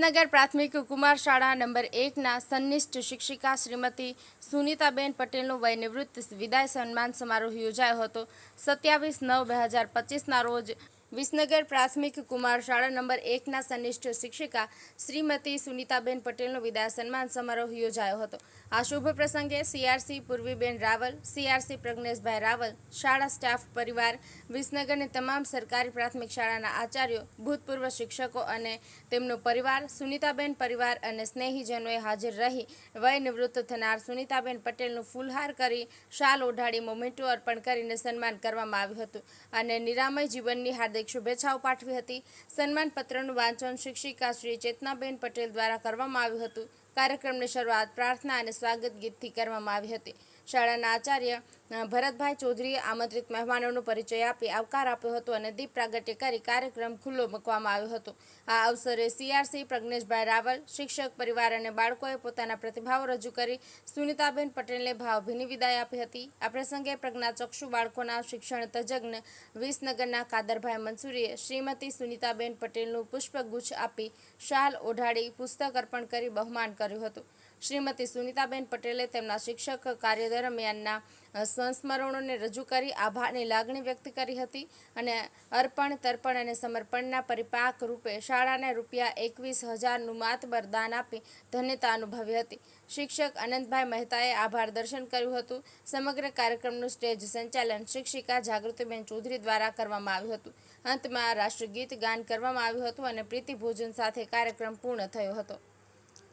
વિસનગર પ્રાથમિક કુમાર શાળા નંબર એકના સન્નિષ્ઠ શિક્ષિકા શ્રીમતી સુનીતાબેન પટેલનો વયનિવૃત્ત વિદાય સન્માન સમારોહ યોજાયો હતો. સત્યાવીસ નવ બે હજાર પચીસના રોજ વિસનગર પ્રાથમિક કુમાર શાળા નંબર એકના સન્નિષ્ઠ શિક્ષિકા શ્રીમતી સુનીતાબેન પટેલનો વિદાય સન્માન સમારોહ યોજાયો હતો. આ શુભ પ્રસંગે સીઆરસી પૂર્વીબેન રાવલ, સીઆરસી પ્રજ્ઞેશભાઈ રાવલ, શાળા સ્ટાફ પરિવાર વિસનગરની તમામ સરકારી પ્રાથમિક શાળાના આચાર્યો, ભૂતપૂર્વ શિક્ષકો અને તેમનો પરિવાર, સુનીતાબેન પરિવાર અને સ્નેહીજનોએ હાજર રહી. વય નિવૃત્ત થનાર સુનીતાબેન પટેલનું ફૂલહાર કરી, શાલ ઓઢાડી મોમેન્ટો અર્પણ કરીને સન્માન કરવામાં આવ્યું હતું અને નિરામય જીવનની હાર્દિક શુભેચ્છાઓ પાઠવી હતી. સન્માન પત્રનું વાંચન શિક્ષિકા શ્રી ચેતનાબેન પટેલ દ્વારા કરવામાં આવ્યું હતું. કાર્યક્રમની શરૂઆત પ્રાર્થના અને સ્વાગત ગીતથી કરવામાં આવી હતી. શાળાના આચાર્ય ભરતભાઈ ચૌધરીએ આમંત્રિત મહેમાનોનો પરિચય આપી આવકાર આપ્યો હતો અને દીપ પ્રાગટ્ય કરી કાર્યક્રમ ખુલ્લો મૂકવામાં આવ્યો હતો. આ અવસરે સીઆરસી પ્રજ્ઞેશભાઈ રાવલ, શિક્ષક પરિવાર અને બાળકોએ પોતાના પ્રતિભાવો રજૂ કરી સુનિતાબેન પટેલને ભાવભીની વિદાય આપી હતી. આ પ્રસંગે પ્રજ્ઞાચક્ષુ બાળકોના શિક્ષણ તજજ્ઞ વિસનગરના કાદરભાઈ મંસૂરીએ શ્રીમતી સુનીતાબેન પટેલનું પુષ્પગુચ્છ આપી શાલ ઓઢાડી પુસ્તક અર્પણ કરી બહુમાન કર્યું હતું. શ્રીમતી સુનીતાબેન પટેલે તેમના શિક્ષક કાર્ય દરમિયાનના સંસ્મરણોને રજૂ કરી આભારની લાગણી વ્યક્ત કરી હતી અને અર્પણ, તર્પણ અને સમર્પણના પરિપાક રૂપે શાળાને રૂપિયા એકવીસ હજારનું માતબર આપી ધન્યતા અનુભવી હતી. શિક્ષક અનંતભાઈ મહેતાએ આભાર દર્શન કર્યું હતું. સમગ્ર કાર્યક્રમનું સ્ટેજ સંચાલન શિક્ષિકા જાગૃતિબેન ચૌધરી દ્વારા કરવામાં આવ્યું હતું. અંતમાં રાષ્ટ્રગીત ગાન કરવામાં આવ્યું હતું અને પ્રીતિ ભોજન સાથે કાર્યક્રમ પૂર્ણ થયો હતો.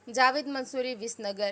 જાવેદ મંસૂરી, વિસનગર.